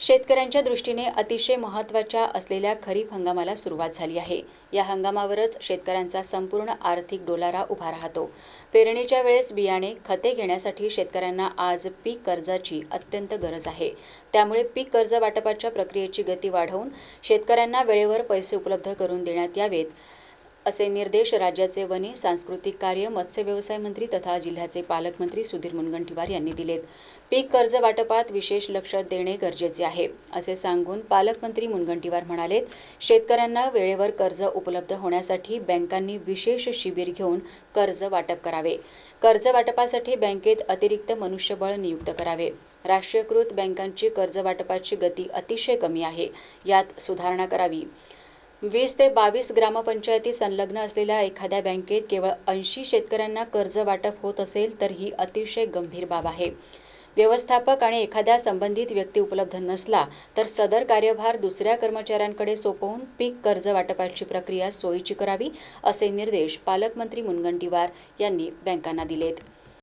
शेतकऱ्यांच्या दृष्टीने अतिशय महत्त्वाच्या असलेल्या खरीप हंगामाला सुरुवात झाली आहे. या हंगामावरच शेतकऱ्यांचा संपूर्ण आर्थिक डोलारा उभा राहतो. पेरणीच्या वेळेस बियाणे खते घेण्यासाठी शेतकऱ्यांना आज पीक कर्जाची अत्यंत गरज आहे. त्यामुळे पीक कर्ज वाटपाच्या प्रक्रियेची गती वाढवून शेतकऱ्यांना वेळेवर पैसे उपलब्ध करून देण्यात यावेत. असे निर्देश राज्याचे वने सांस्कृतिक कार्य मत्स्य व्यवसाय मंत्री तथा जिल्ह्याचे पालकमंत्री सुधीर मुनगंटीवार यांनी दिलेत. पीक कर्ज वाटपात विशेष लक्ष देणे गरजेचे आहे असे सांगून पालकमंत्री मुनगंटीवार म्हणालेत शेतकऱ्यांना वेळेवर कर्ज उपलब्ध होण्यासाठी बँकांनी विशेष शिबिर घेऊन कर्ज वाटप करावे. कर्ज वाटपासाठी बँकेत अतिरिक्त मनुष्यबळ नियुक्त करावे. राष्ट्रीयकृत बँकांची कर्ज वाटपाची गती अतिशय कमी आहे यात सुधारणा करावी. वीस ते बावीस ग्रामपंचायती संलग्न असलेल्या एखाद्या बँकेत केवळ ऐंशी शेतकऱ्यांना कर्ज वाटप होत असेल तर ही अतिशय गंभीर बाब आहे. व्यवस्थापक आणि एखाद्या संबंधित व्यक्ती उपलब्ध नसला तर सदर कार्यभार दुसऱ्या कर्मचाऱ्यांकडे सोपवून पीक कर्ज वाटपाची प्रक्रिया सोयीची करावी असे निर्देश पालकमंत्री मुनगंटीवार यांनी बँकांना दिलेत.